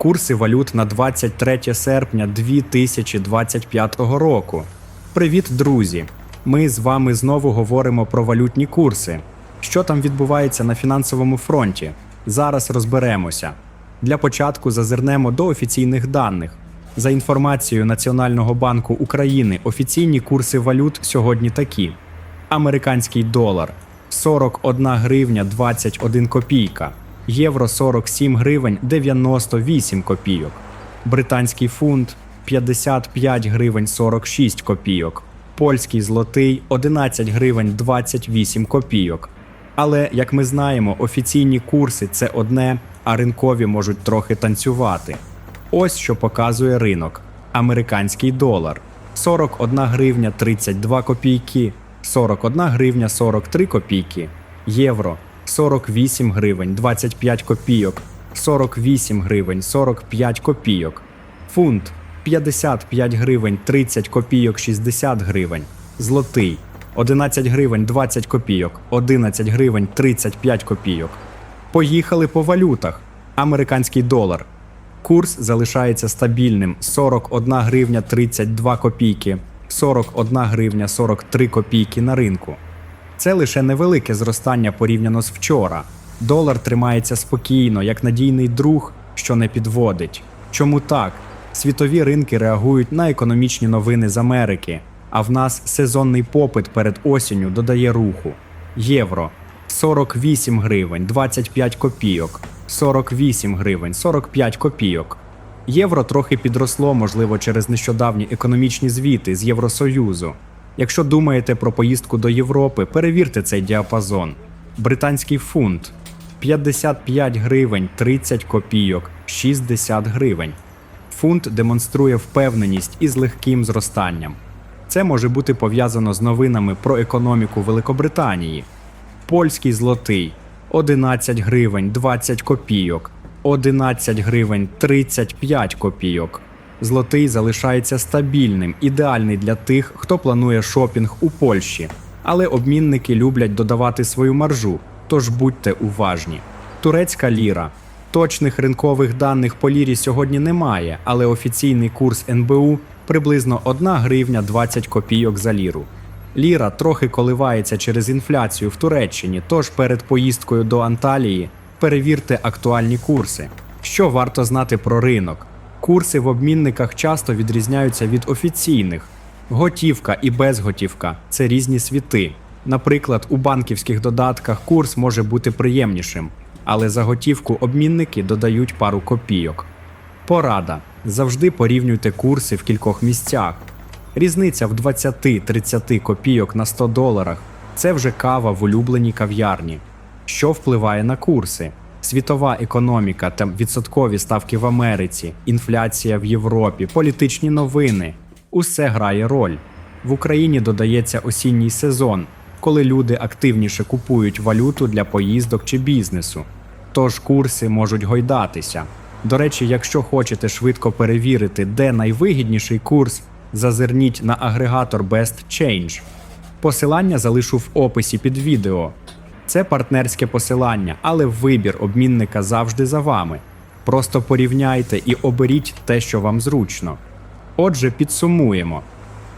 Курси валют на 23 серпня 2025 року. Привіт, друзі! Ми з вами знову говоримо про валютні курси. Що там відбувається на фінансовому фронті? Зараз розберемося. Для початку зазирнемо до офіційних даних. За інформацією Національного банку України, офіційні курси валют сьогодні такі: американський долар 41 гривня 21 копійка, євро 47 гривень 98 копійок, британський фунт 55 гривень 46 копійок, польський злотий 11 гривень 28 копійок. Але, як ми знаємо, офіційні курси це одне, а ринкові можуть трохи танцювати. Ось що показує ринок: американський долар 41 гривня 32 копійки, 41 гривня 43 копійки, євро 48 гривень 25 копійок, 48 гривень 45 копійок, фунт 55 гривень 30 копійок 60 гривень, злотий 11 гривень 20 копійок, 11 гривень 35 копійок. Поїхали по валютах. Американський долар. Курс залишається стабільним 41 гривня 32 копійки, 41 гривня 43 копійки на ринку. Це лише невелике зростання порівняно з вчора. Долар тримається спокійно, як надійний друг, що не підводить. Чому так? Світові ринки реагують на економічні новини з Америки, а в нас сезонний попит перед осінню додає руху. Євро 48 гривень 25 копійок, 48 гривень 45 копійок. Євро трохи підросло, можливо, через нещодавні економічні звіти з Євросоюзу. Якщо думаєте про поїздку до Європи, перевірте цей діапазон. Британський фунт 55 гривень 30 копійок, 60 гривень. Фунт демонструє впевненість із легким зростанням. Це може бути пов'язано з новинами про економіку Великобританії. Польський злотий 11 гривень 20 копійок, 11 гривень 35 копійок. Злотий залишається стабільним, ідеальний для тих, хто планує шопінг у Польщі. Але обмінники люблять додавати свою маржу, тож будьте уважні. Турецька ліра. Точних ринкових даних по лірі сьогодні немає, але офіційний курс НБУ приблизно 1 гривня 20 копійок за ліру. Ліра трохи коливається через інфляцію в Туреччині, тож перед поїздкою до Анталії перевірте актуальні курси. Що варто знати про ринок? Курси в обмінниках часто відрізняються від офіційних. Готівка і безготівка це різні світи. Наприклад, у банківських додатках курс може бути приємнішим, але за готівку обмінники додають пару копійок. Порада: завжди порівнюйте курси в кількох місцях. Різниця в 20-30 копійок на 100 доларах це вже кава в улюбленій кав'ярні. Що впливає на курси? Світова економіка та відсоткові ставки в Америці, інфляція в Європі, політичні новини усе грає роль. В Україні додається осінній сезон, коли люди активніше купують валюту для поїздок чи бізнесу. Тож курси можуть гойдатися. До речі, якщо хочете швидко перевірити, де найвигідніший курс, зазирніть на агрегатор Best Change. Посилання залишу в описі під відео. Це партнерське посилання, але вибір обмінника завжди за вами. Просто порівняйте і оберіть те, що вам зручно. Отже, підсумуємо.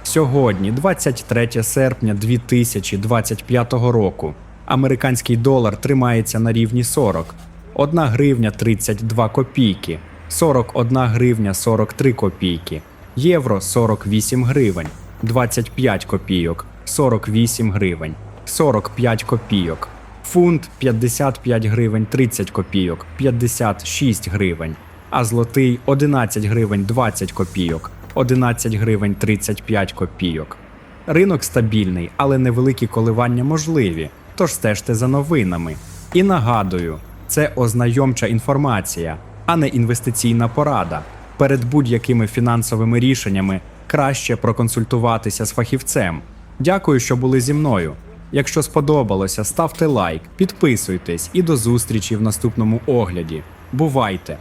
Сьогодні, 23 серпня 2025 року, американський долар тримається на рівні 40, 1 гривня 32 копійки, 41 гривня 43 копійки, євро 48 гривень, 25 копійок, 48 гривень, 45 копійок, фунт 55 гривень 30 копійок, 56 гривень, а злотий 11 гривень 20 копійок, 11 гривень 35 копійок. Ринок стабільний, але невеликі коливання можливі, тож стежте за новинами. І нагадую, це ознайомча інформація, а не інвестиційна порада. Перед будь-якими фінансовими рішеннями краще проконсультуватися з фахівцем. Дякую, що були зі мною. Якщо сподобалося, ставте лайк, підписуйтесь і до зустрічі в наступному огляді. Бувайте!